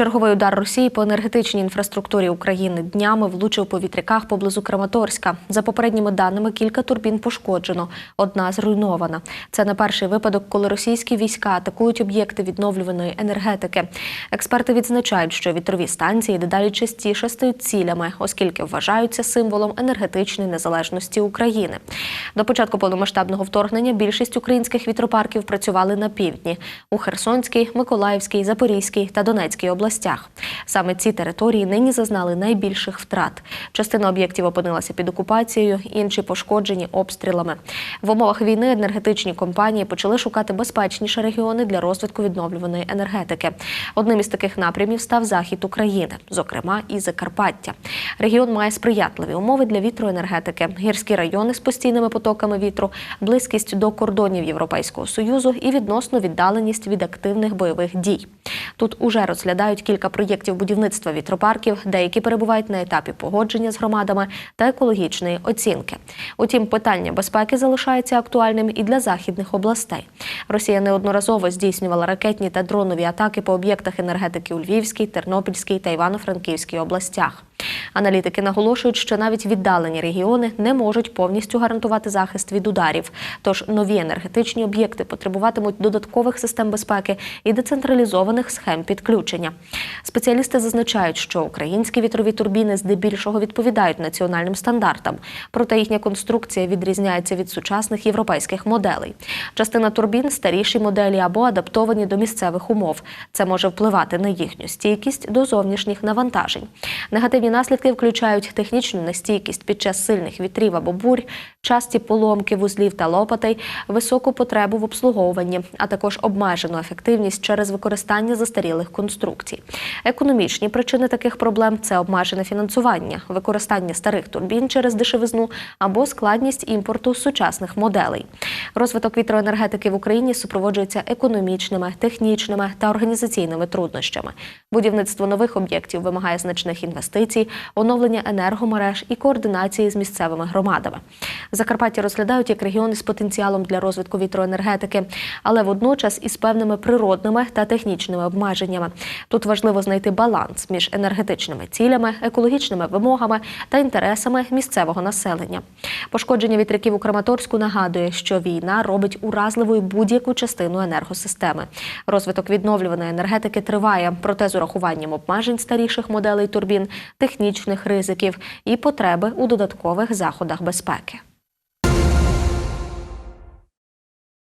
Черговий удар Росії по енергетичній інфраструктурі України днями влучив по вітряках поблизу Краматорська. За попередніми даними, кілька турбін пошкоджено, одна зруйнована. Це не перший випадок, коли російські війська атакують об'єкти відновлюваної енергетики. Експерти відзначають, що вітрові станції дедалі частіше стають цілями, оскільки вважаються символом енергетичної незалежності України. До початку повномасштабного вторгнення більшість українських вітропарків працювали на півдні у Херсонській, Миколаївській, Запорізькій та Донецькій областях. Саме ці території нині зазнали найбільших втрат. Частина об'єктів опинилася під окупацією, інші пошкоджені обстрілами. В умовах війни енергетичні компанії почали шукати безпечніші регіони для розвитку відновлюваної енергетики. Одним із таких напрямів став захід України, зокрема і Закарпаття. Регіон має сприятливі умови для вітроенергетики, гірські райони з постійними потоками вітру, близькість до кордонів Європейського союзу і відносно віддаленість від активних бойових дій. Тут уже розглядають кілька проєктів будівництва вітропарків, деякі перебувають на етапі погодження з громадами та екологічної оцінки. Утім, питання безпеки залишається актуальним і для західних областей. Росія неодноразово здійснювала ракетні та дронові атаки по об'єктах енергетики у Львівській, Тернопільській та Івано-Франківській областях. Аналітики наголошують, що навіть віддалені регіони не можуть повністю гарантувати захист від ударів. Тож нові енергетичні об'єкти потребуватимуть додаткових систем безпеки і децентралізованих схем підключення. Спеціалісти зазначають, що українські вітрові турбіни здебільшого відповідають національним стандартам, проте їхня конструкція відрізняється від сучасних європейських моделей. Частина турбін старіші моделі або адаптовані до місцевих умов. Це може впливати на їхню стійкість до зовнішніх навантажень. Негативні наслідки включають технічну нестійкість під час сильних вітрів або бурь, часті поломки вузлів та лопатей, високу потребу в обслуговуванні, а також обмежену ефективність через використання застарілих конструкцій. Економічні причини таких проблем це обмежене фінансування, використання старих турбін через дешевизну або складність імпорту сучасних моделей. Розвиток вітроенергетики в Україні супроводжується економічними, технічними та організаційними труднощами. Будівництво нових об'єктів вимагає значних інвестицій, оновлення енергомереж і координації з місцевими громадами. Закарпаття розглядають як регіони з потенціалом для розвитку вітроенергетики, але водночас із певними природними та технічними обмеженнями. Тут важливо знайти баланс між енергетичними цілями, екологічними вимогами та інтересами місцевого населення. Пошкодження вітряків у Краматорську нагадує, що війна робить уразливою будь-яку частину енергосистеми. Розвиток відновлюваної енергетики триває, проте з урахуванням обмежень старіших моделей турбін, технічних ризиків і потреби у додаткових заходах безпеки.